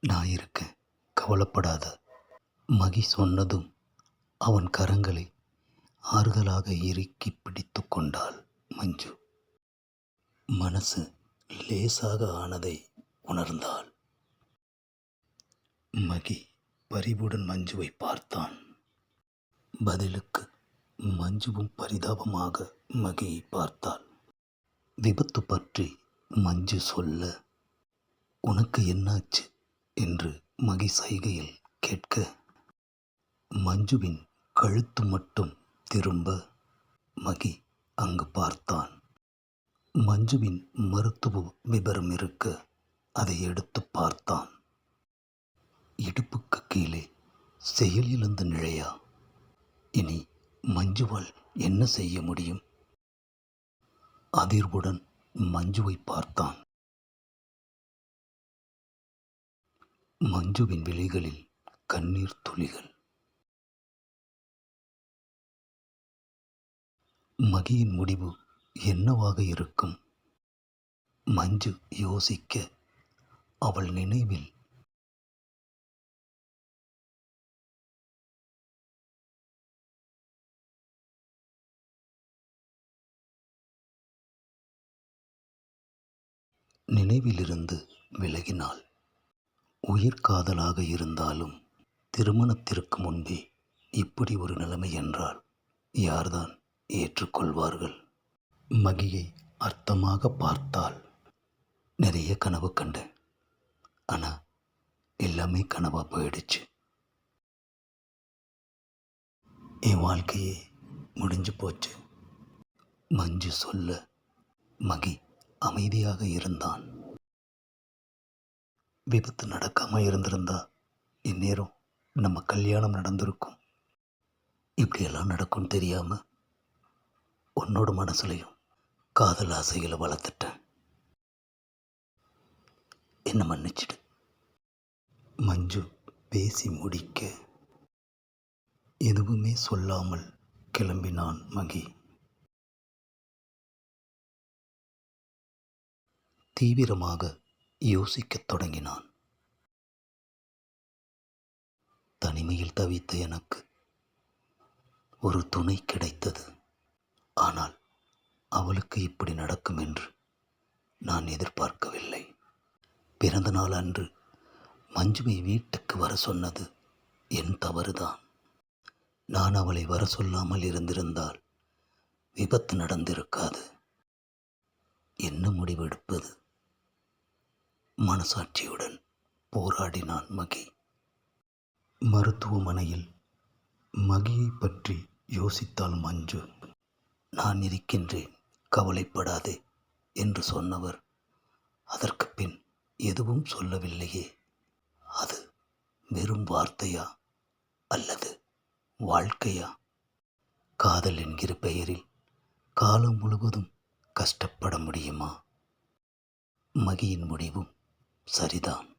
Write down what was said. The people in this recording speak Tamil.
நான் இருக்கேன் கவலைப்படாத. மகி சொன்னதும் அவன் கரங்களை ஆறுதலாக இறுக்கி பிடித்து கொண்டாள் மஞ்சு. மனசு லேசாக ஆனதை உணர்ந்தாள். மகி பரிவுடன் மஞ்சுவை பார்த்தான். பதிலுக்கு மஞ்சுவும் பரிதாபமாக மகியை பார்த்தாள். விபத்து பற்றி மஞ்சு சொல்ல உனக்கு என்னாச்சு? என்று மகி சைகையில் கேட்க மஞ்சுவின் கழுத்து மட்டும் திரும்ப மகி அங்கு பார்த்தான். மஞ்சுவின் மருத்துவ விபரம் இருக்க அதை எடுத்து பார்த்தான். இடுப்புக்கு கீழே செயலிழந்த நிழையா இனி மஞ்சுவால் என்ன செய்ய முடியும்? அதிர்வுடன் மஞ்சுவை பார்த்தான். மஞ்சுவின் விழிகளில் கண்ணீர் துளிகள். மகியின் முடிவு என்னவாக இருக்கும்? மஞ்சு யோசிக்க அவள் நினைவில் நினைவிலிருந்து விலகினாள். உயிர் காதலாக இருந்தாலும் திருமணத்திற்கு முன்பே இப்படி ஒரு நிலைமை என்றால் யார்தான் ஏற்றுக்கொள்வார்கள்? மகியை அர்த்தமாக பார்த்தால் நிறைய கனவு கண்டேன். ஆனால் எல்லாமே கனவாக போயிடுச்சு. என் வாழ்க்கையே முடிஞ்சு போச்சு. மஞ்சு சொல்ல மகி அமைதியாக இருந்தான். விபத்து நடக்காமல் இருந்திருந்தா இந்நேரம் நம்ம கல்யாணம் நடந்திருக்கும். இப்படியெல்லாம் நடக்கும்னு தெரியாமல் உன்னோட மனசுலையும் காதல் ஆசைகளை வளர்த்துட்டேன். என்ன மன்னிச்சிடு. மஞ்சு பேசி முடிக்க எதுவுமே சொல்லாமல் கிளம்பினான் மகி. தீவிரமாக யோசிக்கத் தொடங்கினான். தனிமையில் தவித்த எனக்கு ஒரு துணை கிடைத்தது. ஆனால் அவளுக்கு இப்படி நடக்கும் என்று நான் எதிர்பார்க்கவில்லை. பிறந்த நாள் அன்று மஞ்சுவை வீட்டுக்கு வர சொன்னது என் தவறுதான். நான் அவளை வர சொல்லாமல் இருந்திருந்தால் விபத்து நடந்திருக்காது. என்ன முடிவெடுப்பது? மனசாட்சியுடன் போராடினான் மகி. மருத்துவமனையில் மகியை பற்றி யோசித்தால் மஞ்சு. நான் இருக்கின்றேன் கவலைப்படாதே என்று சொன்னவர். அதற்கு பின் எதுவும் சொல்லவில்லையே. அது வெறும் வார்த்தையா அல்லது வாழ்க்கையா? காதல் என்கிற பெயரில் காலம் முழுவதும் கஷ்டப்பட முடியுமா? மகியின் முடிவும் சரிதான்.